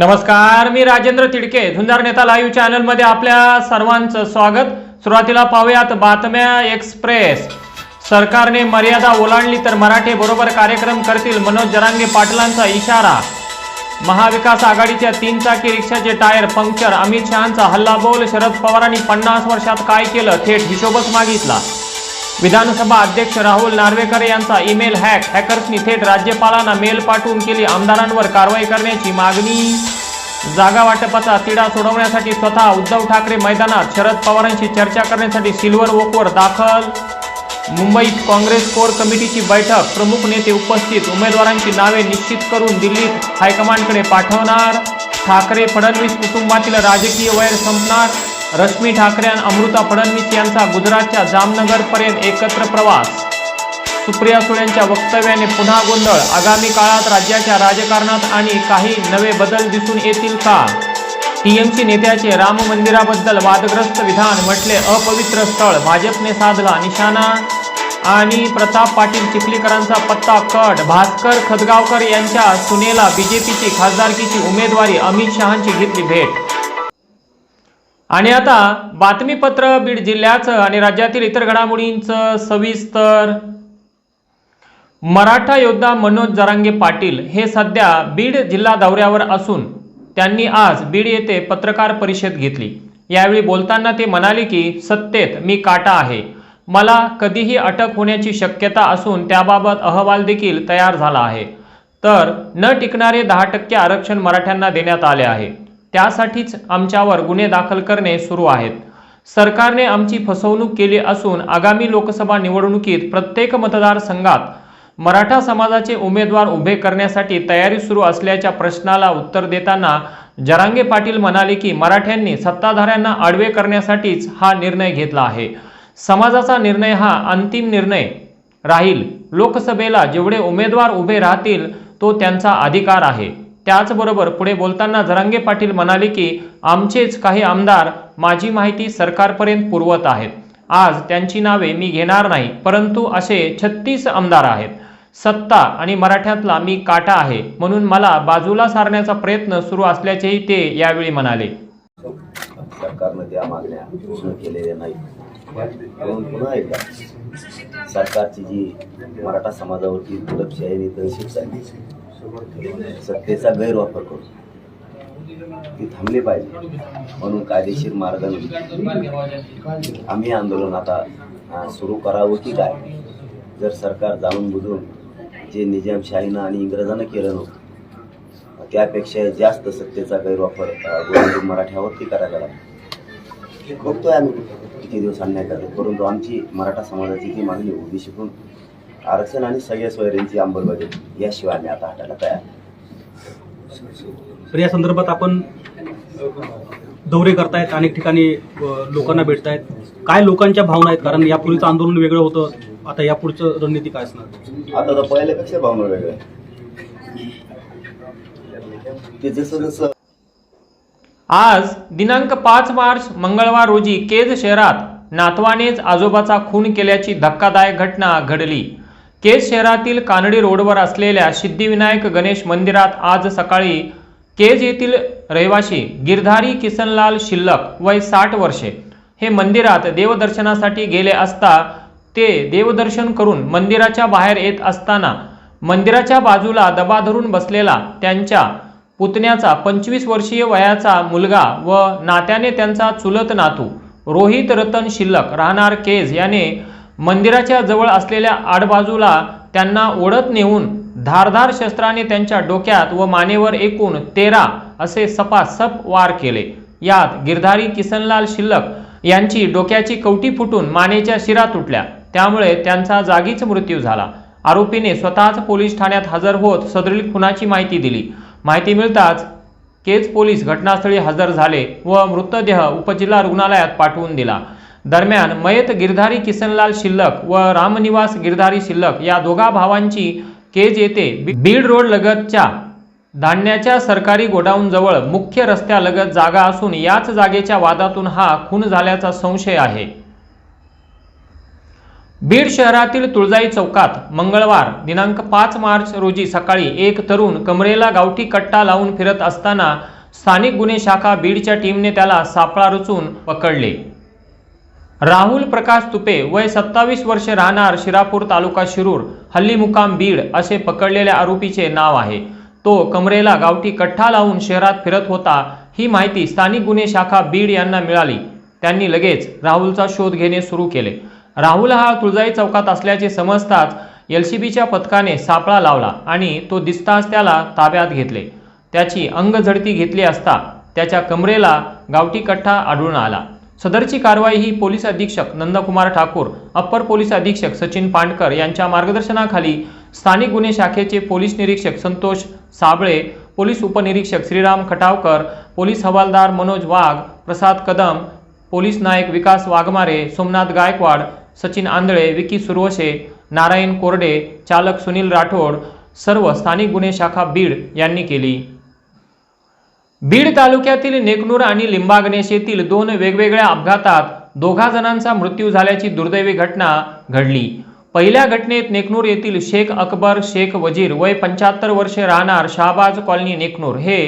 नमस्कार मी राजेंद्र तिडके. झुंजार नेता लाईव्ह चॅनलमध्ये आपल्या सर्वांचं स्वागत. सुरुवातीला पाहूयात बातम्या एक्सप्रेस. सरकारने मर्यादा ओलांडली तर मराठे बरोबर कार्यक्रम करतील मनोज जरांगे पाटलांचा इशारा. महाविकास आघाडीच्या तीन चाकी रिक्षाचे टायर पंक्चर अमित शहांचा हल्लाबोल शरद पवारांनी पन्नास वर्षात काय केलं थेट हिशोबच मागितला. विधानसभा अध्यक्ष राहुल नार्वेकर यांचा ईमेल हॅक. हॅकर्सनी थेट राज्यपालांना मेल पाठवून केली. आमदारांवर कारवाई करण्याची मागणी. जागा वाटपाचा तिढा सोडवण्यासाठी स्वतः उद्धव ठाकरे मैदानात शरद पवारांशी चर्चा करण्यासाठी सिल्वर वॉकवर दाखल. मुंबईत काँग्रेस कोर कमिटीची बैठक. प्रमुख नेते उपस्थित. उमेदवारांची नावे निश्चित करून दिल्लीत हायकमांडकडे पाठवणार. ठाकरे फडणवीस कुटुंबातील राजकीय वैर संपणार. रश्मी ठाकरे आणि अमृता फडणवीस यांचा गुजरातच्या जामनगरपर्यंत एकत्र प्रवास. सुप्रिया सुळेंच्या वक्तव्याने पुन्हा गोंधळ. आगामी काळात राज्याच्या राजकारणात आणि काही नवे बदल दिसून येतील का? टीएमसी नेत्याचे राम मंदिराबद्दल वादग्रस्त विधान म्हटले अपवित्र स्थळ. भाजपने साधला निशाणा. आणि प्रताप पाटील चिखलीकरांचा पत्ता कट. भास्कर खदगावकर यांच्या सुनेला बीजेपीची खासदारकीची उमेदवारी. अमित शहांची घेतली भेट आणि आता बातमीपत्र बीड जिल्ह्याचं आणि राज्यातील इतर घडामोडींचं सविस्तर. मराठा योद्धा मनोज जरांगे पाटील हे सध्या बीड जिल्हा दौऱ्यावर असून त्यांनी आज बीड येथे पत्रकार परिषद घेतली. यावेळी बोलताना ते म्हणाले की सत्तेत मी काटा आहे. मला कधीही अटक होण्याची शक्यता असून त्याबाबत अहवाल देखील तयार झाला आहे. तर न टिकणारे दहा टक्के आरक्षण मराठ्यांना देण्यात आले आहे. त्यासाठीच आमच्यावर गुन्हे दाखल करणे सुरू आहेत. सरकारने आमची फसवणूक केली असून आगामी लोकसभा निवडणुकीत प्रत्येक मतदारसंघात मराठा समाजाचे उमेदवार उभे करण्यासाठी तयारी सुरू असल्याच्या प्रश्नाला उत्तर देताना जरांगे पाटील म्हणाले की मराठ्यांनी सत्ताधाऱ्यांना आडवे करण्यासाठीच हा निर्णय घेतला आहे. समाजाचा निर्णय हा अंतिम निर्णय राहील. लोकसभेला जेवढे उमेदवार उभे राहतील तो त्यांचा अधिकार आहे. त्याचबरोबर पुढे बोलताना जरांगे पाटील म्हणाले की आमचेच काही आमदार माझी माहिती सरकारपर्यंत पुरवत आहेत. आज त्यांची नावे मी घेणार नाही परंतु असे छत्तीस आमदार आहेत. सत्ता आणि मराठ्यातला मी काटा आहे म्हणून मला बाजूला सारण्याचा प्रयत्न सुरू असल्याचेही ते यावेळी म्हणाले. सरकारनं त्या मागण्या पूर्ण केलेल्या नाही पुन्हा एकदा सरकारची जी मराठा समाजावरती दडपशाही आणि तहसील चालली सत्तेचा गैरवापर करून ती थांबली पाहिजे. म्हणून कायदेशीर मार्गाने आम्ही आंदोलन आता सुरू करावं की काय? जर सरकार जाणून बुजून जे निजामशाहीनं आणि इंग्रजानं केलं नव्हतं त्यापेक्षा जास्त सत्तेचा गैरवापर गोरगरीब मराठ्यावरती करायला लागला. बघतोय आम्ही. किती दिवस अन्याय करतो परंतु आमची मराठा समाजाची जी मागणी उभी शिकून आरक्षण आणि सगळ्या सोयऱ्यांची अंमलबजावणी याशिवाय आम्ही आता हटायला तयार. तर या संदर्भात आपण दौरे करतायत अनेक ठिकाणी लोकांना भेटतायत. काय लोकांच्या भावना आहेत? कारण यापूर्वीचं आंदोलन वेगळं होतं. आता यापुढचं रणनीती काय असणार? आता तर पहिल्यापेक्षा भावना वेगळ्या? आहे. ते जसं जसं आज दिनांक पाच मार्च मंगळवार रोजी केज शहरात नातवानेच आजोबाचा खून केल्याची धक्कादायक घटना घडली. केज शहरातील कानडी रोडवर असलेल्या सिद्धिविनायक गणेश मंदिरात आज सकाळी केज येथील रहिवासी गिरधारी किसनलाल शिल्लक वय साठ वर्षे हे मंदिरात देवदर्शनासाठी गेले असता ते देवदर्शन करून मंदिराच्या बाहेर येत असताना मंदिराच्या बाजूला दबा धरून बसलेला त्यांच्या पुतण्याचा पंचवीस वर्षीय वयाचा मुलगा व नात्याने त्यांचा चुलत नातू रोहित रतन शिल्लक राहणार केज याने मंदिराच्या जवळ असलेल्या आडबाजूला त्यांना ओढत नेऊन धारधार शस्त्राने त्यांच्या डोक्यात व मानेवर एकूण तेरा असे सपासप वार केले. यात गिरधारी किसनलाल शिल्लक यांची डोक्याची कवटी फुटून मानेच्या शिरा तुटल्या. त्यामुळे त्यांचा जागीच मृत्यू झाला. आरोपीने स्वतःच पोलीस ठाण्यात हजर होत सदरील खुनाची माहिती दिली. माहिती मिळताच केज पोलीस घटनास्थळी हजर झाले व मृतदेह उपजिल्हा रुग्णालयात पाठवून दिला. दरम्यान मयत गिरधारी किसनलाल शिल्लक व रामनिवास गिरधारी शिल्लक या दोघा भावांची केज येथे बीड रोड लगतच्या धान्याच्या सरकारी गोडाऊनजवळ मुख्य रस्त्यालगत जागा असून याच जागेच्या वादातून हा खून झाल्याचा संशय आहे. बीड शहरातील तुळजाई चौकात मंगळवार दिनांक पाच मार्च रोजी सकाळी एक तरुण कमरेला गावठी कट्टा लावून फिरत असताना स्थानिक गुन्हे शाखा बीडच्या टीमने त्याला सापळा रचून पकडले. राहुल प्रकाश तुपे वय सत्तावीस वर्ष राहणार शिरापूर तालुका शिरूर हल्ली मुकाम बीड असे पकडलेल्या आरोपीचे नाव आहे. तो कमरेला गावठी कठ्ठा लावून शहरात फिरत होता ही माहिती स्थानिक गुन्हे शाखा बीड यांना मिळाली. त्यांनी लगेच राहुलचा शोध घेणे सुरू केले. राहुल हा तुळजाई चौकात असल्याचे समजताच एलसीबीच्या पथकाने सापळा लावला आणि तो दिसताच त्याला ताब्यात घेतले. त्याची अंगझडती घेतली असता त्याच्या कमरेला गावठी कठ्ठा आढळून आला. सदरची कारवाई ही पोलीस अधीक्षक नंदकुमार ठाकूर अप्पर पोलीस अधीक्षक सचिन पांडकर यांच्या मार्गदर्शनाखाली स्थानिक गुन्हे शाखेचे पोलीस निरीक्षक संतोष साबळे पोलीस उपनिरीक्षक श्रीराम खटावकर पोलीस हवालदार मनोज वाघ प्रसाद कदम पोलीस नायक विकास वाघमारे सोमनाथ गायकवाड सचिन आंधळे विकी सुरवशे नारायण कोरडे चालक सुनील राठोड सर्व स्थानिक गुन्हे शाखा बीड यांनी केली. बीड तालुक्यातील नेकनूर आणि लिंबागणेश येथील दोन वेगवेगळ्या अपघातात दोघा जणांचा मृत्यू झाल्याची दुर्दैवी घटना घडली. पहिल्या घटनेत नेकनूर येथील शेख अकबर शेख वजीर वय पंच्याहत्तर वर्षे राहणार शहाबाज कॉलनी नेकनूर हे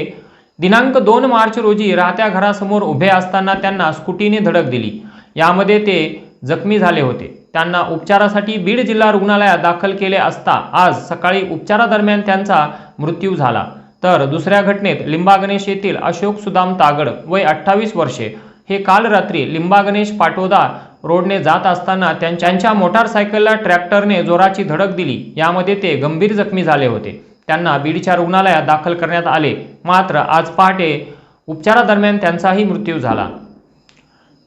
दिनांक दोन मार्च रोजी राहत्या घरासमोर उभे असताना त्यांना स्कूटीने धडक दिली. यामध्ये ते जखमी झाले होते. त्यांना उपचारासाठी बीड जिल्हा रुग्णालयात दाखल केले असता आज सकाळी उपचारादरम्यान त्यांचा मृत्यू झाला. तर दुसऱ्या घटनेत लिंबागणेश येथील अशोक सुदाम तागड वय अठ्ठावीस वर्षे. हे काल रात्री लिंबागणेश पाटोदा रोडने जात असताना त्यांच्या मोटारसायकलला ट्रॅक्टरने जोराची धडक दिली. यामध्ये ते गंभीर जखमी झाले होते. त्यांना बीडच्या रुग्णालयात दाखल करण्यात आले. मात्र आज पहाटे उपचारादरम्यान त्यांचाही मृत्यू झाला.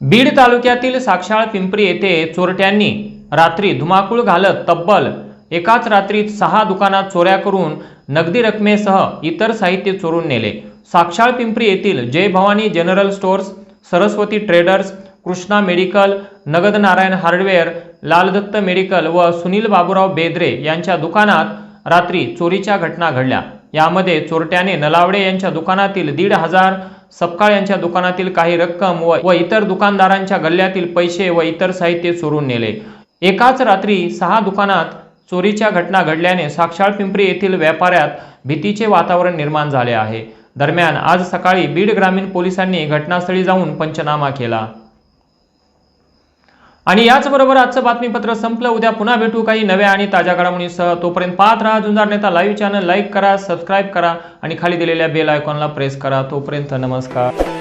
बीड तालुक्यातील साक्षाळ पिंपरी येथे चोरट्यांनी रात्री धुमाकूळ घालत तब्बल एकाच रात्रीत सहा दुकानात चोऱ्या करून नगदी रकमेसह इतर साहित्य चोरून नेले. साक्षाळ पिंपरी येथील Jai Bhavani general stores Saraswati traders Krishna medical Nagad Narayan hardware लालदत्त medical व सुनील बाबूराव बेदरे यांच्या दुकानात रात्री चोरीच्या घटना घडल्या. यामध्ये चोरट्याने नलावडे यांच्या दुकानातील दीड हजार सपकाळ यांच्या दुकानातील काही रक्कम व व इतर दुकानदारांच्या गल्ल्यातील पैसे व इतर साहित्य चोरून नेले. एकाच रात्री सहा दुकानात चोरीच्या घटना घडल्याने साक्षाळ पिंपरी येथील व्यापाऱ्यात भीतीचे वातावरण निर्माण झाले आहे. दरम्यान आज सकाळी बीड ग्रामीण पोलिसांनी घटनास्थळी जाऊन पंचनामा केला. आणि याचबरोबर आजचं बातमीपत्र संपलं. उद्या पुन्हा भेटू काही नव्या आणि ताज्या घडामोडींसह. तोपर्यंत पाहत राहा Jhunjar Neta live channel like करा सबस्क्राईब करा आणि खाली दिलेल्या बेल आयकॉनला प्रेस करा. तोपर्यंत नमस्कार.